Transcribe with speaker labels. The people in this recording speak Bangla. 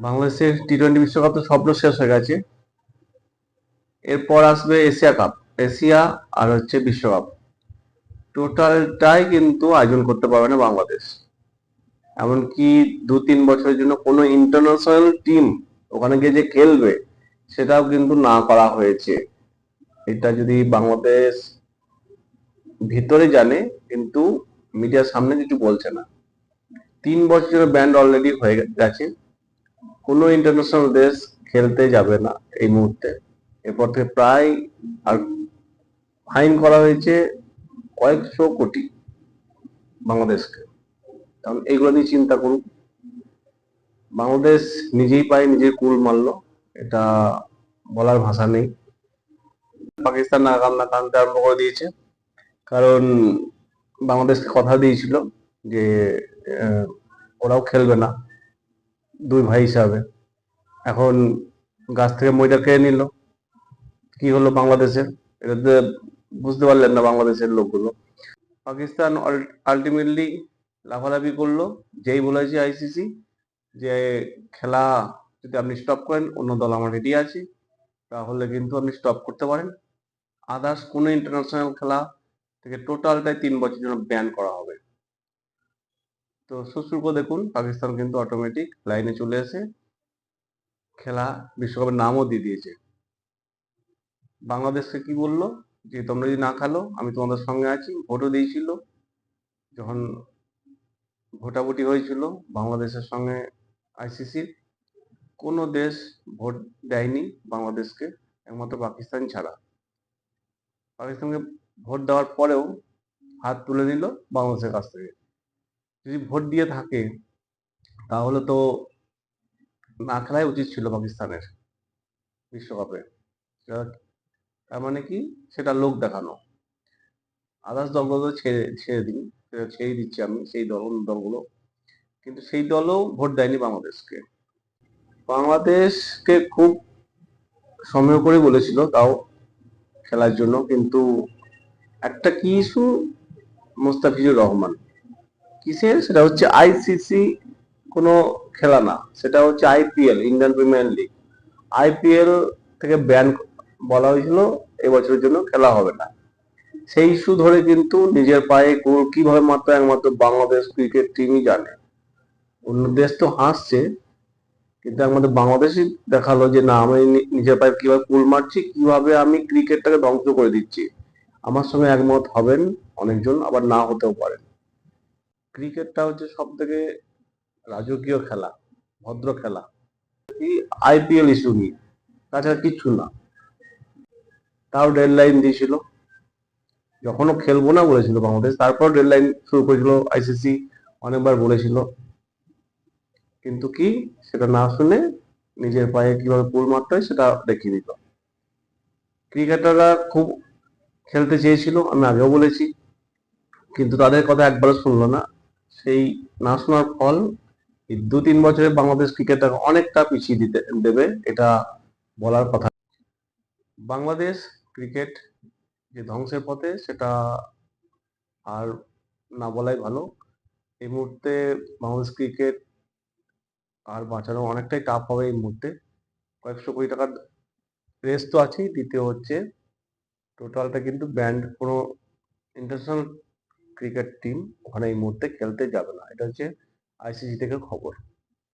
Speaker 1: বাংলাদেশের টি টোয়েন্টি বিশ্বকাপ তো স্বপ্ন শেষ হয়ে গেছে। এরপর আসবে এশিয়া কাপ, এশিয়া আর হচ্ছে বিশ্বকাপ। টোটালটাই কিন্তু আয়োজন করতে পারবে না বাংলাদেশ। এমনকি দু তিন বছরের জন্য কোনো ইন্টারন্যাশনাল টিম ওখানে গিয়ে যে খেলবে, সেটাও কিন্তু না করা হয়েছে। এটা যদি বাংলাদেশ ভিতরে জানে, কিন্তু মিডিয়ার সামনে কিছু বলছে না। তিন বছরের ব্যান্ড অলরেডি হয়ে গেছে। কোনো ইন্টারন্যাশনাল দেশ খেলতে যাবে না এই মুহূর্তে। এরপর থেকে প্রায় আর ফাইন করা হয়েছে কয়েকশো কোটি বাংলাদেশকে। কারণ এইগুলো নিয়ে চিন্তা করুন। বাংলাদেশ নিজেই পায় নিজের কুল মারলো, এটা বলার ভাষা নেই। পাকিস্তান নাগাল না কানতে আরম্ভ করে দিয়েছে। কারণ বাংলাদেশকে কথা দিয়েছিল যে ওরাও খেলবে না। দুই ভাই হিসাবে। এখন গাছ থেকে ময়দা খেয়ে নিল। কি হলো বাংলাদেশের? এটাতে বুঝতে পারলেন না বাংলাদেশের লোকগুলো। পাকিস্তান আলটিমেটলি লাফালাফি করল। যেই বলেছে আইসিসি যে খেলা যদি আপনি স্টপ করেন, অন্য দল আমার রেডি আছে, তাহলে কিন্তু আপনি স্টপ করতে পারেন। আদার্স কোনো ইন্টারন্যাশনাল খেলা থেকে টোটালটাই তিন বছরের জন্য ব্যান করা হবে। তো সুশ্রুক দেখুন, পাকিস্তান কিন্তু অটোমেটিক লাইনে চলে এসে খেলা বিশ্বকাপের নামও দিয়ে দিয়েছে। বাংলাদেশকে কি বলল? যে তোমরা যদি না খেলো, আমি তোমাদের সঙ্গে আছি। ভোটও দিয়েছিল। যখন ভোটাভুটি হয়েছিল বাংলাদেশের সঙ্গে আইসিসির কোনো দেশ ভোট দেয়নি বাংলাদেশকে, একমাত্র পাকিস্তান ছাড়া। পাকিস্তানকে ভোট দেওয়ার পরেও হাত তুলে নিল বাংলাদেশের কাছ থেকে। যদি ভোট দিয়ে থাকে, তাহলে তো না খেলাই উচিত ছিল পাকিস্তানের বিশ্বকাপে। তার মানে কি? সেটা লোক দেখানো। আদার্স দলগুলো ছেড়ে ছেড়ে দিন ছেড়ে দিচ্ছি আমি, সেই দল, দলগুলো। কিন্তু সেই দলও ভোট দেয়নি বাংলাদেশকে। বাংলাদেশকে খুব সময় করে বলেছিল তাও খেলার জন্য। কিন্তু একটা কি ইস্যু? মোস্তাফিজুর রহমান। কিসের সেটা হচ্ছে আইসিসি কোনো খেলা না, সেটা হচ্ছে IPL Indian Premier League. IPL থেকে ব্যান বলা হয়েছিল, এবছরের জন্য খেলা হবে না। সেই ইস্যু ধরে কিন্তু নিজের পায়ে গোল কীভাবে মাত্র একমাত্র বাংলাদেশ ক্রিকেট টিমই জানে। অন্য দেশ তো হাসছে, কিন্তু একমাত্র বাংলাদেশই দেখাল যে, না, আমি নিজের পায়ে কীভাবে কুল মারছি, কীভাবে আমি ক্রিকেটটাকে ধ্বংস করে দিচ্ছি? আমার সঙ্গে একমত হবেন অনেকজন, আবার না হতেও পারেন। ক্রিকেটটা হচ্ছে সব থেকে রাজকীয় খেলা, ভদ্র খেলা। আইপিএল ইস্যু নিয়ে, তাছাড়া কিচ্ছু না। তাও ডেডলাইন দিয়েছিল। যখনও খেলব না বলেছিল বাংলাদেশ, তারপর ডেড লাইন শুরু করেছিল আইসিসি অনেকবার বলেছিল। কিন্তু কি, সেটা না শুনে নিজের পায়ে কীভাবে পুল মারতে হয় সেটা দেখিয়ে দিল। ক্রিকেটাররা খুব খেলতে চেয়েছিল, আমি আগেও বলেছি। কিন্তু তাদের কথা একবারও শুনলো না। সেই না শোনার ফল দু তিন বছরে বাংলাদেশ ক্রিকেটটাকে অনেকটা পিছিয়ে দিতে, দেবে, এটা বলার কথা। বাংলাদেশ ক্রিকেট যে ধ্বংসের পথে, সেটা আর না বলাই ভালো। এই মুহূর্তে বাংলাদেশ ক্রিকেট আর বাঁচানো অনেকটাই টাফ হবে এই মুহূর্তে। কয়েকশো কোটি টাকার রেস তো আছেই, দ্বিতীয় হচ্ছে টোটালটা কিন্তু ব্যান্ড কোনো ইন্টারন্যাশনাল ক্রিকেট টিম ওখানে এই মুহূর্তে খেলতে যাবে না। এটা হচ্ছে আইসিসি থেকে খবর।